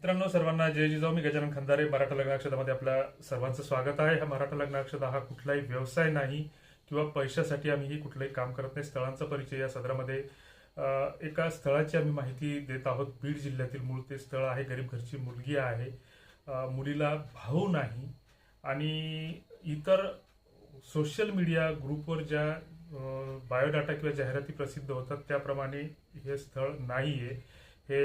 मित्रांनो सर्वांना जय जिजाऊ. मी गजानन खंदारे मराठा लग्नाक्षदामध्ये आपल्या सर्वांचं स्वागत आहे. हा मराठा लग्नाक्षदा हा कुठलाही व्यवसाय नाही किंवा पैशासाठी आम्ही ही कुठलंही काम करत नाही. स्थळांचा परिचय या सदरामध्ये एका स्थळाची आम्ही माहिती देत आहोत. बीड जिल्ह्यातील मूळ ते स्थळ आहे. गरीब घरची मुलगी आहे. मुलीला भाऊ नाही. आणि इतर सोशल मीडिया ग्रुपवर ज्या बायोडाटा किंवा जाहिराती प्रसिद्ध होतात त्याप्रमाणे हे स्थळ नाही आहे हे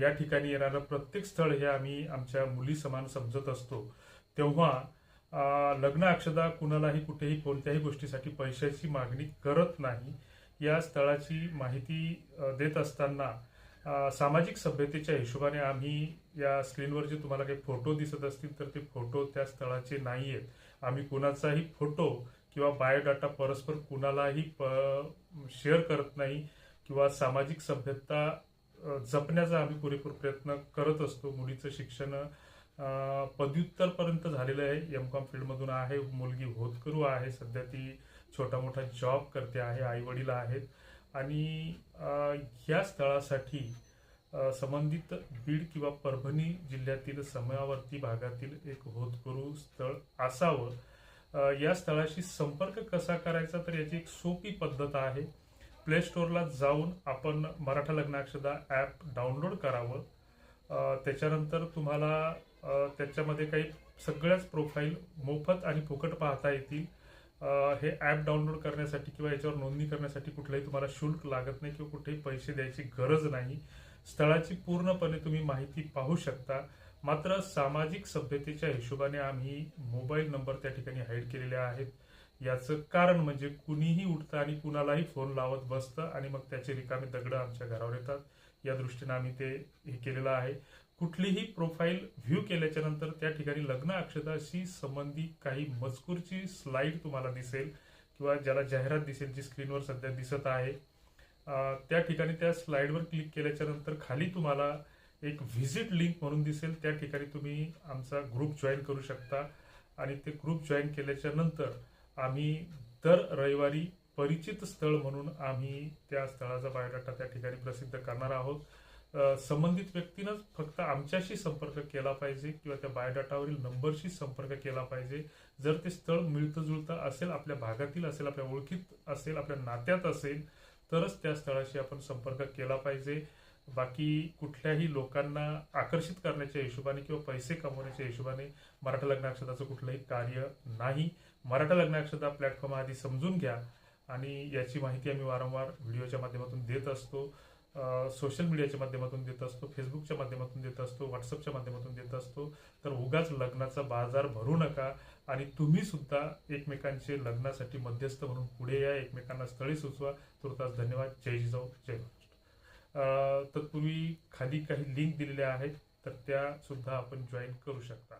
या ठिकाणी येणारं प्रत्येक स्थळ हे आम्ही आमच्या मुली समान समजत असतो. तेव्हा लग्न अक्षदा कुणालाही कुठेही कोणत्याही गोष्टीसाठी पैशाची मागणी करत नाही. या स्थळाची माहिती देत असताना सामाजिक सभ्यतेच्या हिशोबाने आम्ही या स्क्रीनवर जे तुम्हाला काही फोटो दिसत असतील तर ते फोटो त्या स्थळाचे नाही आहेत. आम्ही कुणाचाही फोटो किंवा बायोडाटा परस्पर कुणालाही प- शेअर करत नाही किंवा सामाजिक सभ्यता जपण्याचा आम्ही पुरेपूर प्रयत्न करत असतो. मुलीचं शिक्षण पदव्युत्तरपर्यंत झालेलं आहे. एम कॉम फील्डमधून आहे मुलगी होतकरू आहे. सध्या ती छोटा मोठा जॉब करते आहे आई वडील आहेत. आणि या स्थळासाठी संबंधित बीड किंवा परभणी जिल्ह्यातील समयावर्ती भागातील एक होतकरू स्थळ असावं. या स्थळाशी संपर्क कसा करायचा तर याची एक सोपी पद्धत आहे. प्ले स्टोअरला जाऊन आपण मराठा लग्नाक्षदा ॲप डाउनलोड करावं. त्याच्यानंतर तुम्हाला त्याच्यामध्ये काही सगळ्याच प्रोफाईल मोफत आणि फुकट पाहता येतील. हे ॲप डाउनलोड करण्यासाठी किंवा याच्यावर नोंदणी करण्यासाठी कुठलंही तुम्हाला शुल्क लागत नाही किंवा कुठेही पैसे द्यायची गरज नाही. स्थळाची पूर्णपणे तुम्ही माहिती पाहू शकता. मात्र सामाजिक सभ्यतेच्या हिशोबाने आम्ही मोबाईल नंबर त्या ठिकाणी हाईड केलेले आहेत. याचं कारण म्हणजे कुणीही उठतं आणि कुणालाही फोन लावत बसतं आणि मग त्याचे रिकामे दगड आमच्या घरावर येतात. या दृष्टीने आम्ही ते हे केलेलं आहे. कुठलीही प्रोफाईल व्ह्यू केल्याच्यानंतर त्या ठिकाणी लग्न अक्षताशी संबंधित काही मजकूरची स्लाईड तुम्हाला दिसेल किंवा ज्याला जाहिरात दिसेल जी स्क्रीनवर सध्या दिसत आहे. त्या ठिकाणी त्या स्लाईडवर क्लिक केल्याच्यानंतर खाली तुम्हाला एक व्हिजिट लिंक म्हणून दिसेल. त्या ठिकाणी तुम्ही आमचा ग्रुप जॉईन करू शकता. आणि ते ग्रुप जॉईन केल्याच्यानंतर आम्ही दर रविवारी परिचित स्थळ म्हणून आम्ही त्या स्थळाचा बायोडाटा त्या ठिकाणी प्रसिद्ध करणार आहोत. संबंधित व्यक्तीनंच फक्त आमच्याशी संपर्क केला पाहिजे किंवा त्या बायोडाटावरील नंबरशी संपर्क केला पाहिजे. जर ते स्थळ मिळतं जुळतं असेल आपल्या भागातील असेल आपल्या ओळखीत असेल आपल्या नात्यात असेल तरच त्या स्थळाशी आपण संपर्क केला पाहिजे. बाकी कुठल्याही लोकांना आकर्षित करण्याच्या हिशोबाने किंवा पैसे कमवण्याच्या हिशोबाने मराठा लग्नाक्षदाचं कुठलंही कार्य नाही. मराठा लग्नाक्षदा प्लॅटफॉर्म आधी समजून घ्या आणि याची माहिती आम्ही वारंवार व्हिडिओच्या माध्यमातून देत असतो. सोशल मीडियाच्या माध्यमातून देत असतो फेसबुकच्या माध्यमातून देत असतो व्हॉट्सअपच्या माध्यमातून देत असतो. तर उगाच लग्नाचा बाजार भरू नका आणि तुम्ही सुद्धा एकमेकांचे लग्नासाठी मध्यस्थ म्हणून पुढे या एकमेकांना स्थळी सुचवा. तुर्तास धन्यवाद. जय जिजाऊ जय तर तुम्ही तत्पूर्वी खाली काही लिंक दिलेल्या आहेत तर त्या सुद्धा आपण जॉईन करू शकता.